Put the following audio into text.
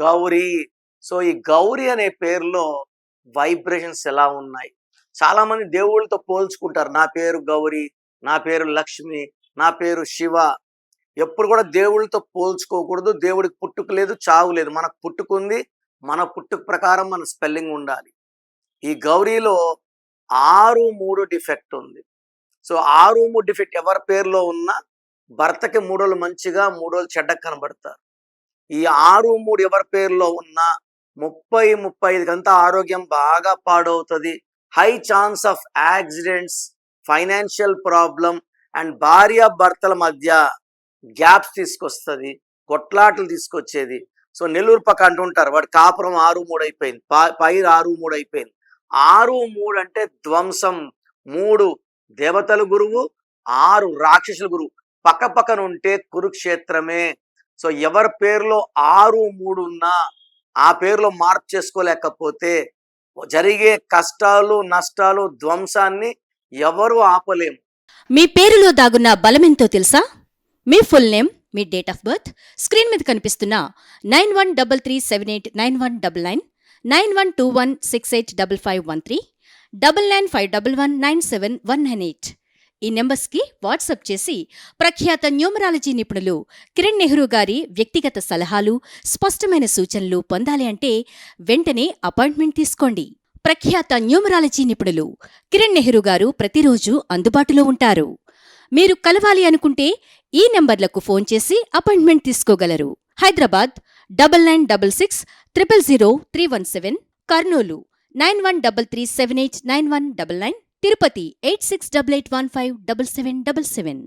Gauri. So ఈ గౌరీ అనే పేరులో వైబ్రేషన్స్ ఎలా ఉన్నాయి? చాలా మంది దేవుళ్ళతో పోల్చుకుంటారు. నా పేరు గౌరీ నా పేరు లక్ష్మి నా పేరు శివ. ఎప్పుడు కూడా దేవుళ్ళతో పోల్చుకోకూడదు. దేవుడికి పుట్టుక లేదు చావు లేదు. మనకు పుట్టుకుంది మన పుట్టుక ప్రకారం మన స్పెల్లింగ్ ఉండాలి. ఈ గౌరీలో ఆరు మూడు డిఫెక్ట్ ఉంది. సో ఆరు మూడు డిఫెక్ట్ ఎవరి పేరులో ఉన్నా భర్తకి మూడోళ్ళు మంచిగా మూడోళ్ళు చెడ్డకు కనబడతారు. ఈ ఆరు మూడు ఎవరి పేరులో ఉన్నా ముప్పై ముప్పై ఐదుకంతా ఆరోగ్యం బాగా పాడవుతుంది. High chance of accidents financial problem and భార్య భర్తల మధ్య గ్యాప్స్ తీసుకొస్తుంది. కొట్లాటలు తీసుకొచ్చేది. సో నెల్లూరు పక్క అంటుంటారు వాడు కాపురం ఆరు మూడు అయిపోయింది. పైరు ఆరు మూడు అయిపోయింది. ఆరు మూడు అంటే ధ్వంసం. మూడు దేవతల గురువు ఆరు రాక్షసుల గురువు. పక్క పక్కన ఉంటే కురుక్షేత్రమే. సో ఎవరి పేరులో ఆరు మూడు ఉన్నా ఆ పేరులో మార్పు చేసుకోలేకపోతే జరిగే కష్టాలు నష్టాలు ధ్వంసాన్ని ఎవరు ఆపలేము. మీ పేరులో దాగున్న బలమెంతో తెలుసా? మీ ఫుల్ నేమ్ మీ డేట్ ఆఫ్ బర్త్ స్క్రీన్ మీద కనిపిస్తున్న nine one double three seven eight nine one double nine nine one two one six eight double five one three double nine five double one nine seven one nine eight. ఈ నెంబర్స్కి WhatsApp చేసి ప్రఖ్యాత numerology నిపుణులు కిరణ్ నెహ్రూ గారి వ్యక్తిగత సలహాలు స్పష్టమైన సూచనలు పొందాలి అంటే వెంటనే అపాయింట్మెంట్ తీసుకోండి. ప్రఖ్యాత న్యూమరాలజీ నిపుణులు కిరణ్ నెహ్రూ గారు ప్రతిరోజు అందుబాటులో ఉంటారు. మీరు కలవాలి అనుకుంటే ఈ నెంబర్లకు ఫోన్ చేసి appointment తీసుకోగలరు. Hyderabad double nine double six triple zero three one seven Kurnool nine one double three seven eight nine one double nine Tirupati eight six double eight one five double seven double seven